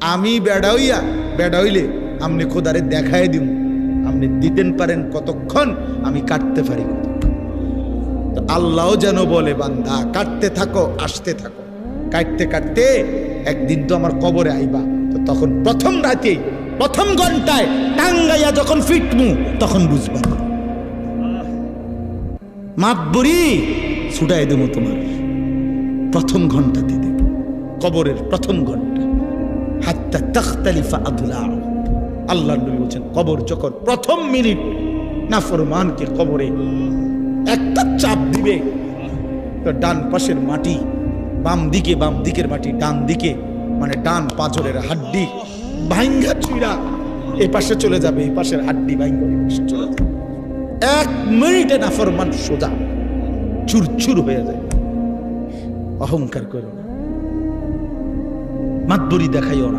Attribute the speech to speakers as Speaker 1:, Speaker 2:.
Speaker 1: আমি বেড়া হইয়া বেড়া হইলে আপনি খোদারে দেখায় দিব আপনি দিতেন পারেন কতক্ষণ, আমি কাটতে পারি আল্লাহও যেন বলে, বান্দা, কাটতে থাকো, আসতে থাকো। কাটতে কাটতে একদিন তো আমার কবরে আইবা। তো তখন প্রথম রাতে, প্রথম ঘন্টায় টাঙ্গাইয়া যখন ফিটমু, তখন বুঝবা। মাতবরি ছুটাই দেবো তোমার। প্রথম ঘন্টাতে দেব। কবরের প্রথম ঘণ্টা। হাত্তা তখতালিফা নবী বলছেন, কবর যখন প্রথম মিনিট না ফরমানকে কবরে একটা চাপ দিবে, তো ডান পাশের মাটি, বাম দিকে, বাম দিকের মাটি, ডান দিকে মানে ডান পাঁচরের হাড্ডি ভাঙ্গা চুইরা পাশে চলে যাবে, এই পাশের হাড্ডি ভাঙ্গা এই পাশে চলে যাবে। এক মিনিটে নাফরমান সোজা, চুরচুর হয়ে যায়। অহংকার করো না। মাতবরি দেখাইও না।